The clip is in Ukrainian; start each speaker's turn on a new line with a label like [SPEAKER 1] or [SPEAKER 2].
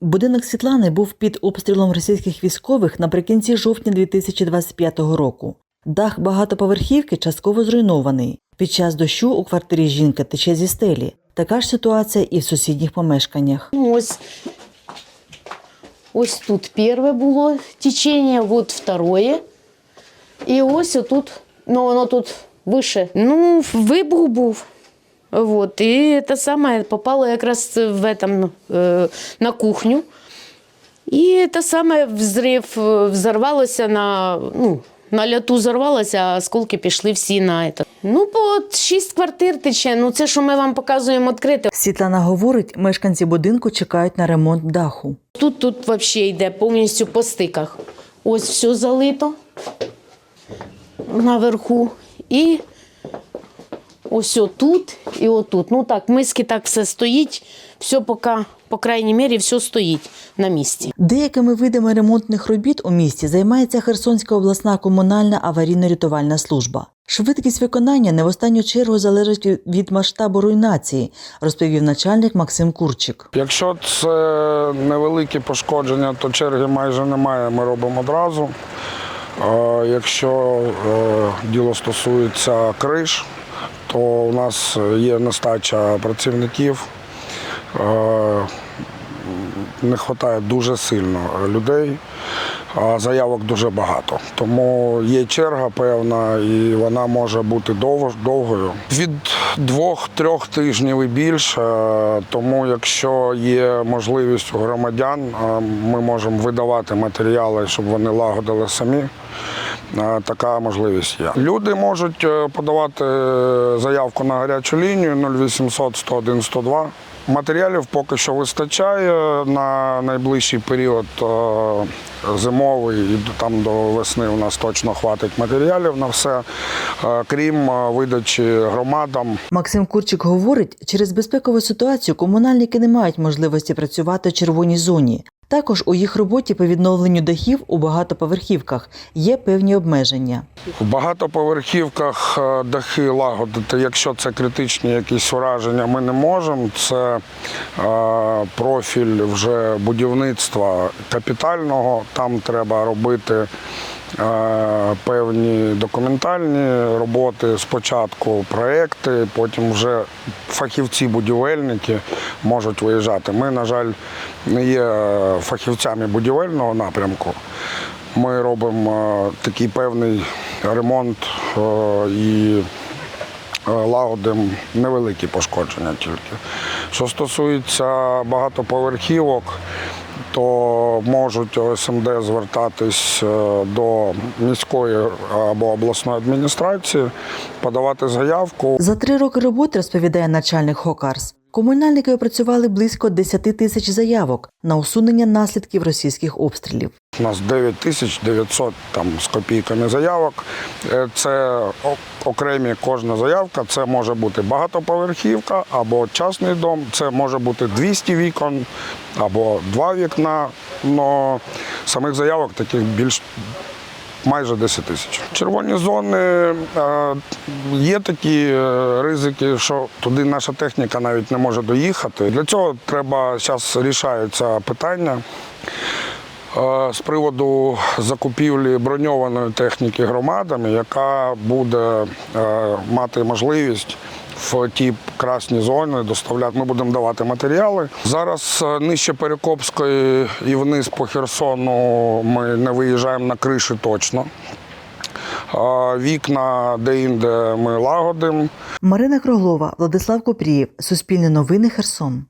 [SPEAKER 1] Будинок Світлани був під обстрілом російських військових наприкінці жовтня 2025 року. Дах багатоповерхівки частково зруйнований. Під час дощу у квартирі жінки тече зі стелі. Така ж ситуація і в сусідніх помешканнях.
[SPEAKER 2] Ось, ось тут перше було течення, от второе. І ось тут, ну воно тут вище. Ну, вибух був. Вот. І те саме попало якраз в этом, е, на кухню. І те саме взрив е, взорвалося на, ну, на льоту взорвалося, а осколки пішли всі на это. Ну, по шість квартир тече. Ну, це, що ми вам показуємо відкрите.
[SPEAKER 1] Світлана говорить, мешканці будинку чекають на ремонт даху.
[SPEAKER 2] Тут тут взагалі йде повністю по стиках. Ось все залито наверху. І ось отут і отут. Ну так, миски так все стоїть, все поки, по крайній мірі, все стоїть на місці.
[SPEAKER 1] Деякими видами ремонтних робіт у місті займається Херсонська обласна комунальна аварійно-рятувальна служба. Швидкість виконання не в останню чергу залежить від масштабу руйнації, розповів начальник Максим Курчик.
[SPEAKER 3] Якщо це невеликі пошкодження, то черги майже немає, ми робимо одразу. Е, Якщо е, діло стосується криш, то у нас є нестача працівників. Е, Не вистачає дуже сильно людей, а заявок дуже багато. Тому є черга певна, і вона може бути довгою. Від двох-трьох тижнів і більше. Тому, якщо є можливість у громадян, е, ми можемо видавати матеріали, щоб вони лагодили самі. Е, Така можливість є. Люди можуть е, подавати е, заявку на гарячу лінію 0800 101 102. Матеріалів поки що вистачає на найближчий період зимовий і там до весни у нас точно хватить матеріалів на все, крім видачі громадам
[SPEAKER 1] Максим Курчик говорить, через безпекову ситуацію комунальники не мають можливості працювати в червоній зоні. Також у їх роботі по відновленню дахів у багатоповерхівках є певні обмеження.
[SPEAKER 3] У багатоповерхівках е, дахи лагодити, якщо це критичні якісь ураження, ми не можемо. Це е, профіль вже будівництва капітального. Там треба робити певні документальні роботи. Спочатку проекти, потім вже фахівці-будівельники можуть виїжджати. Ми, на жаль, не є е, фахівцями будівельного напрямку. Ми робимо е, такий певний ремонт е, і е, лагодимо невеликі пошкодження тільки. Що стосується багатоповерхівок, то можуть ОСМД звертатись е, до міської або обласної адміністрації, подавати заявку.
[SPEAKER 1] За три роки роботи, розповідає начальник Хокарс, комунальники опрацювали близько 10 тисяч заявок на усунення наслідків російських обстрілів.
[SPEAKER 3] У нас 9 тисяч 900 там, з копійками заявок. Е, Це окремі кожна заявка. Це може бути багатоповерхівка або частний дом. Це може бути 200 вікон або два вікна. Но самих заявок таких більш майже 10 тисяч. Червоні зони е, є такі е, ризики, що туди наша техніка навіть не може доїхати. Для цього треба зараз рішаються питання. Е, З приводу закупівлі броньованої техніки громадами, яка буде е, мати можливість в ті красні зони доставляти. Ми будемо давати матеріали. Зараз е, нижче Перекопської і вниз по Херсону ми не виїжджаємо на криші точно. Вікна де-інде ми лагодимо.
[SPEAKER 1] Марина Круглова, Владислав Купрієв, Суспільне новини Херсон.